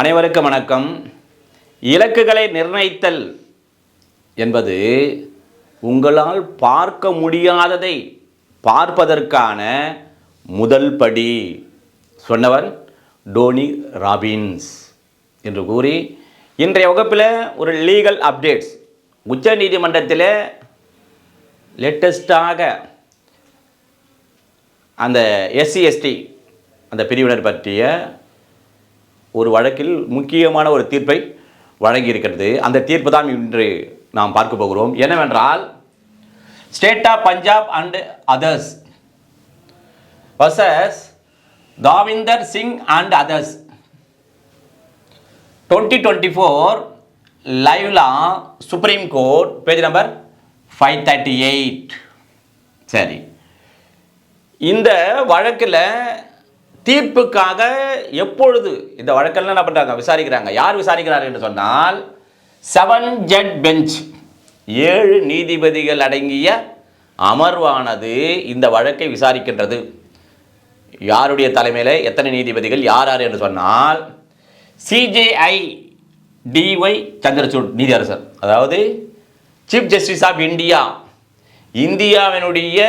அனைவருக்கும் வணக்கம். இலக்குகளை நிர்ணயித்தல் என்பது உங்களால் பார்க்க முடியாததை பார்ப்பதற்கான முதல் படி சொன்னவர் டோனி ராபின்ஸ் என்று கூறி இன்றைய வகுப்பில் ஒரு லீகல் அப்டேட்ஸ். உச்ச நீதிமன்றத்தில் லேட்டஸ்டாக அந்த எஸ்சி எஸ்டி அந்த பிரிவினர் பற்றிய ஒரு வழக்கில் முக்கியமான ஒரு தீர்ப்பை வழங்கியிருக்கிறது. அந்த தீர்ப்பு தான் இன்று நாம் பார்க்க போகிறோம். என்னவென்றால் state of Punjab and others versus Davinder Singh and others twenty twenty four LiveLaw supreme court page number five thirty eight சரி. இந்த வழக்கில் தீர்ப்புக்காக எப்பொழுது இந்த வழக்கெல்லாம் என்ன பண்ணுறாங்க விசாரிக்கிறாங்க. யார் விசாரிக்கிறார் என்று சொன்னால் செவன் ஜட் பெஞ்ச் ஏழு நீதிபதிகள் அடங்கிய அமர்வானது இந்த வழக்கை விசாரிக்கின்றது. யாருடைய தலைமையில்? எத்தனை நீதிபதிகள்? யார் யார் என்று சொன்னால் சிஜேஐ டிஒய் சந்திரசூட் நீதியரசர். அதாவது சீஃப் ஜஸ்டிஸ் ஆஃப் இந்தியா இந்தியாவினுடைய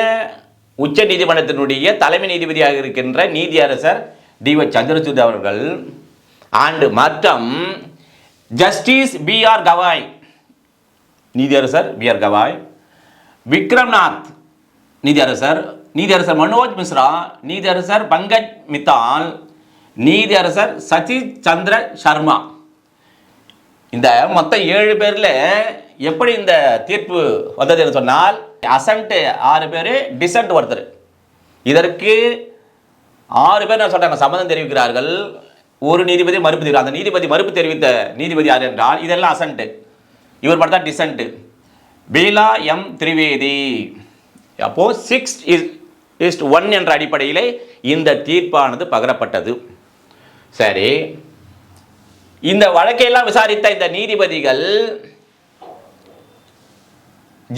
உச்ச நீதிமன்றத்தினுடைய தலைமை நீதிபதியாக இருக்கின்ற நீதியரசர் டிஒய் சந்திரசூட் அவர்கள். ஆண்டு மற்றும் ஜஸ்டிஸ் பி ஆர் கவாய். நீதியரசர் பி ஆர் கவாய். விக்ரம்நாத் நீதியரசர். நீதியரசர் மனோஜ் மிஸ்ரா நீதியரசர் பங்கஜ் மித்தால் நீதியரசர் சதீஷ் சந்திர சர்மா. இந்த மொத்தம் ஏழு பேரில் எப்படி இந்த தீர்ப்பு வந்தது என்று சொன்னால் அசன்ட் ஆறு பேர் டிசன்ட் ஒருத்தர். இதற்கு ஆறு பேர் நான் சொல்கிறாங்க சம்மதம் தெரிவிக்கிறார்கள். ஒரு நீதிபதி மறுப்பு தெரிவிக்கிறார். அந்த நீதிபதி மறுப்பு தெரிவித்த நீதிபதி யார் என்றால் இதெல்லாம் அசன்ட் இவர் மட்டும் தான் டிசன்ட் பீலா எம் திரிவேதி. அப்போ சிக்ஸ் இஸ் இஸ்ட் ஒன் என்ற அடிப்படையிலே இந்த தீர்ப்பானது பகரப்பட்டது. சரி. இந்த வழக்கையெல்லாம் விசாரித்த இந்த நீதிபதிகள்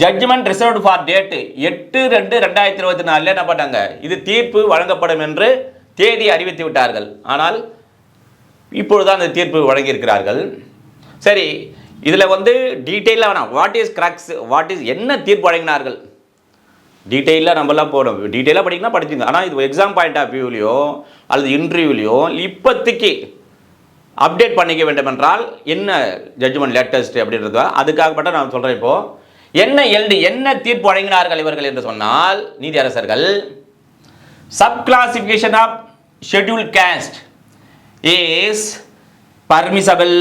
ஜட்ஜ்மெண்ட் ரிசர்வ்டு ஃபார் டேட்டு எட்டு ரெண்டு ரெண்டாயிரத்தி இருபத்தி நாலில் என்ன பண்ணாங்க? இது தீர்ப்பு வழங்கப்படும் என்று தேதி அறிவித்து விட்டார்கள். ஆனால் இப்பொழுதுதான் அந்த தீர்ப்பு வழங்கியிருக்கிறார்கள். சரி இதில் வந்து டீட்டெயிலாக வேணாம். What is crux what is என்ன தீர்ப்பு வழங்கினார்கள்? டீட்டெயிலாக நம்மலாம் போகணும் டீட்டெயிலாக படிக்கணும் படிச்சுங்க ஆனால் இது எக்ஸாம் பாயிண்ட் ஆஃப் வியூலையோ அல்லது இன்டர்வியூலையோ இப்போதைக்கு அப்டேட் பண்ணிக்க வேண்டும் என்றால் என்ன ஜட்ஜ்மெண்ட் லேட்டஸ்ட் அப்படின்றது அதுக்காகப்பட்ட நான் சொல்கிறேன் இப்போது என்ன எல்டி என்ன தீர்ப்பு வழங்கினார்கள் இவர்கள் என்று சொன்னால் நீதியரசர்கள் sub classification of schedule caste is permissible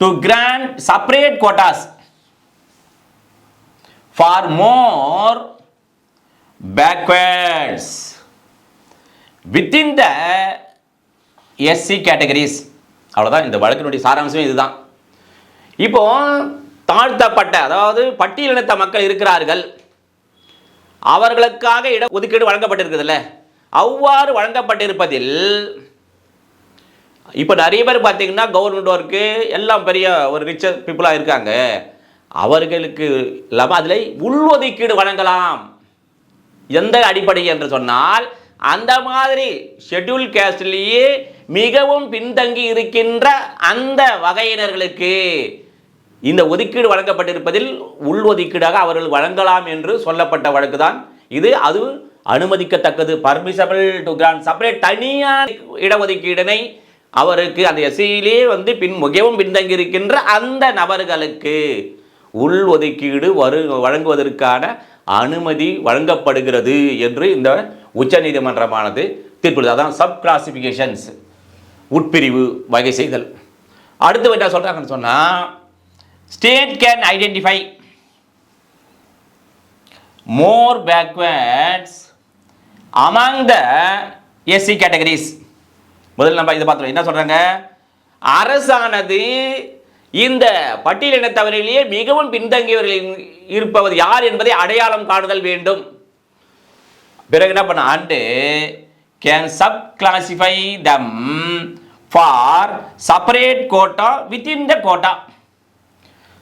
to grant separate quotas for more backwards within the SC categories அவ்வளோதான் இந்த வழக்கினுடைய சாராம்சமே இதுதான். இப்போ தாழ்த்தப்பட்ட அதாவது பட்டியலினத்த மக்கள் இருக்கிறார்கள். அவர்களுக்காக இட ஒதுக்கீடு வழங்கப்பட்டிருக்குதுல்ல. அவ்வாறு வழங்கப்பட்டிருப்பதில் இப்போ நிறைய பேர் பார்த்தீங்கன்னா கவர்மெண்ட் ஒர்க்கு எல்லாம் பெரிய ஒரு ரிச் பீப்புளாக இருக்காங்க. அவர்களுக்கு இல்லாமல் அதில் உள்ஒதுக்கீடு வழங்கலாம். எந்த அடிப்படை என்று சொன்னால் அந்த மாதிரி ஷெட்யூல் கேஸ்ட்லேயே மிகவும் பின்தங்கி இருக்கின்ற அந்த வகையினர்களுக்கு இந்த ஒதுக்கீடு வழங்கப்பட்டிருப்பதில் உள் ஒதுக்கீடாக அவர்கள் வழங்கலாம் என்று சொல்லப்பட்ட வழக்கு தான் இது அது அனுமதிக்கத்தக்கது. பர்மிசபிள் டு கிராண்ட் செப்பரேட் தனியார் இடஒதுக்கீடினை அவருக்கு அந்த எஸ்சியிலே வந்து பின் மிகவும் பின்தங்கி இருக்கின்ற அந்த நபர்களுக்கு உள் ஒதுக்கீடு வரு வழங்குவதற்கான அனுமதி வழங்கப்படுகிறது என்று இந்த உச்சநீதிமன்றமானது தீர்ப்பு அதான் சப் கிளாசிஃபிகேஷன்ஸ் உட்பிரிவு வகை செய்தல். அடுத்து என்ன சொல்கிறாங்கன்னு சொன்னால் state can identify more backwards among the SC categories முதல்ல நம்ம இதை பார்த்துருவோம் என்ன சொல்கிறாங்க அரசானது இந்த பட்டியலினத்தவரிலேயே மிகவும் பின்தங்கியவர்கள் இருப்பவர் யார் என்பதை அடையாளம் காணுதல் வேண்டும். பிறகு என்ன பண்ண? And can sub classify them for separate quota within the quota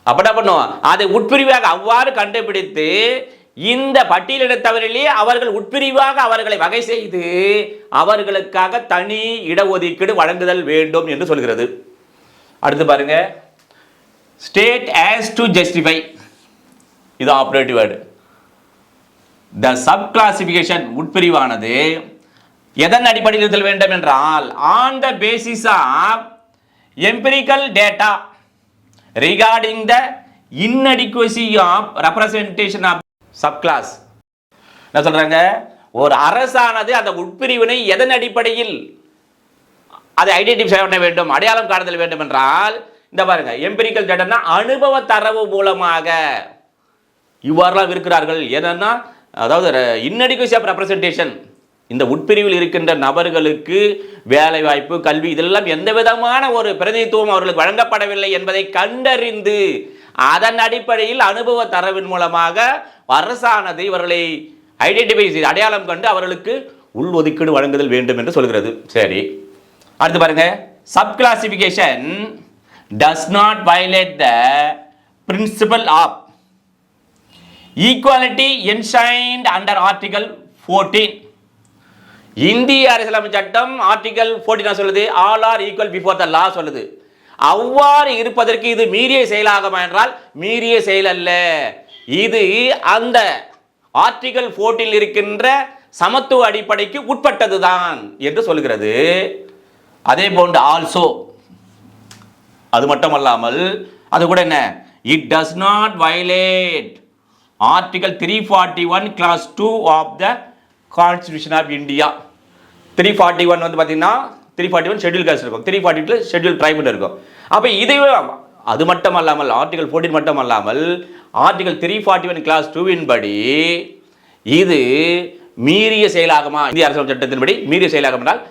அப்ப என்ன பண்ணுவோம்? அதை உட்பிரிவாக அவ்வாறு கண்டுபிடித்து இந்த பட்டியலிடத்தவரிலே அவர்கள் உட்பிரிவாக அவர்களை வகை செய்து அவர்களுக்காக தனி இடஒதுக்கீடு வழங்குதல் வேண்டும் என்று சொல்கிறது. அடுத்து பாருங்க. ஸ்டேட் ஆஸ் டு ஜஸ்டிஃபை இது operative word the sub classification உட்பிரிவானது எதன் அடிப்படையில் இருத்தல் வேண்டும் என்றால் on the basis of empirical data regarding the inadequacy of representation of sub class என்ன சொல்கிறாங்க ஒரு அரசானது அந்த உட்பிரிவினை எதன் அடிப்படையில் அதை ஐடென்டிஃபை பண்ண வேண்டும் அடையாளம் காணுதல் வேண்டும் என்றால் இந்த பாருங்க எம்பிரிக்கல் டேட்டானா அனுபவ தரவு மூலமாக இவ்வாறுலாம் இருக்கிறார்கள். ஏன்னா அதாவது இன்னடிகுசி ஆஃப் ரெப்ரசன்டேஷன் இந்த உட்பிரிவில் இருக்கின்ற நபர்களுக்கு வேலை வாய்ப்பு கல்வி இதெல்லாம் எந்த விதமான ஒரு பிரதிநிதித்துவம் அவர்களுக்கு வழங்கப்படவில்லை என்பதை கண்டறிந்து அதன் அடிப்படையில் அனுபவ தரவின் மூலமாக அரசானது இவர்களை ஐடென்டிஃபை செய்து அடையாளம் கண்டு அவர்களுக்கு உள் ஒதுக்கீடு வழங்குதல் வேண்டும் என்று சொல்கிறது. சரி. அடுத்து பாருங்க. Sub classification does not violate the principle of equality enshrined under article fourteen இந்திய அரசியலமைப்பு சட்டம் ஆர்டிகல் ஃபோர்டீன் சொல்லுது. All are equal before the law சொல்லுது. அவ்வாறு இருப்பதற்கு இது மீறிய செயலாகுமா என்றால் மீறிய செயல் அல்ல. இது அந்த ஆர்டிகல் ஃபோர்டீன் இருக்கின்ற சமத்துவ அடிப்படைக்கு உட்பட்டதுதான் என்று சொல்கிறது அதே போன்று ஆல்சோ அது மட்டுமல்லாமல் அது கூட என்ன? It does not violate article three forty one clause two of the constitution of India three forty one வந்து பார்த்தீங்கன்னா three forty one schedule caste இருக்கும். Three forty two schedule tribal இருக்கும். அப்போ இதுவே அது மட்டும் அல்லாமல் ஆர்டிகல் ஃபோர்டீன் மட்டும் அல்லாமல் article three forty one clause டூவின் படி இது மீறிய செயலாகுமா? இந்திய அரசியல் சட்டத்தின்படி மீறிய செயலாகும் என்றால்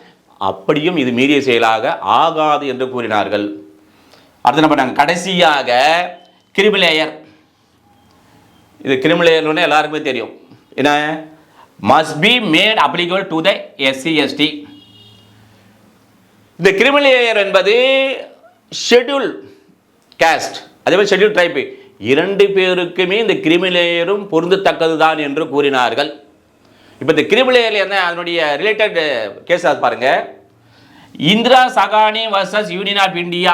அப்படியும் இது மீறிய செயலாக ஆகாது என்று கூறினார்கள். அடுத்து என்ன பண்ணாங்க? கடைசியாக கிரிமிலேயர் இது கிரிமிலேயர்னு எல்லாருக்குமே தெரியும். என்ன? Must be made applicable to the SC ST இந்த கிரிமிலேயர் என்பது ஷெட்யூல் கேஸ்ட் அதே மாதிரி ஷெட்யூல் ட்ரைப் இரண்டு பேருக்குமே இந்த கிரிமிலேயரும் பொருந்தத்தக்கது தான் என்று கூறினார்கள். இப்போ இந்த கிரிமிலேயர் என்ன? அதனுடைய ரிலேட்டட் கேஸ் அது Indira Sawhney versus union of India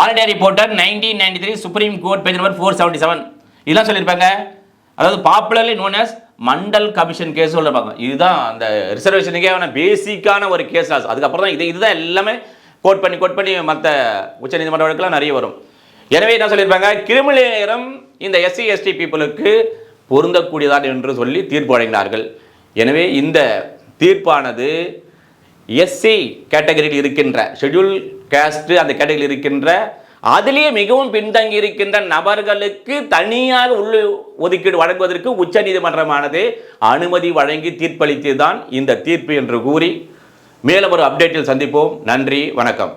already reporter nineteen ninety three supreme court page number four seventy seven இதெல்லாம் சொல்லியிருப்பாங்க. அதாவது popularly known as Mandal commission case சொல்லிருப்பாங்க இதுதான் அந்த ரிசர்வேஷனுக்கே பேசிக்கான ஒரு கேஸ் அதுக்கப்புறம் தான் இது இதுதான் எல்லாமே கோட் பண்ணி கோட் பண்ணி மற்ற உச்சநீதிமன்ற நிறைய வரும். எனவே என்ன சொல்லியிருப்பாங்க? கிரிமிலேயரம் இந்த எஸ்சி எஸ்டி பீப்புளுக்கு பொருந்தக்கூடியதான் என்று சொல்லி தீர்ப்பு வழங்கினார்கள். எனவே இந்த தீர்ப்பானது எஸ்சி கேட்டகரியில் இருக்கின்ற ஷெட்யூல் காஸ்ட் அந்த கேட்டகரியில் இருக்கின்ற அதிலேயே மிகவும் பின்தங்கி இருக்கின்ற நபர்களுக்கு தனியாக உள்ள ஒதுக்கீடு வழங்குவதற்கு உச்சநீதிமன்றமானது அனுமதி வழங்கி தீர்ப்பளித்து தான் இந்த தீர்ப்பு என்று கூறி மேலும் ஒரு அப்டேட்டில் சந்திப்போம். நன்றி வணக்கம்.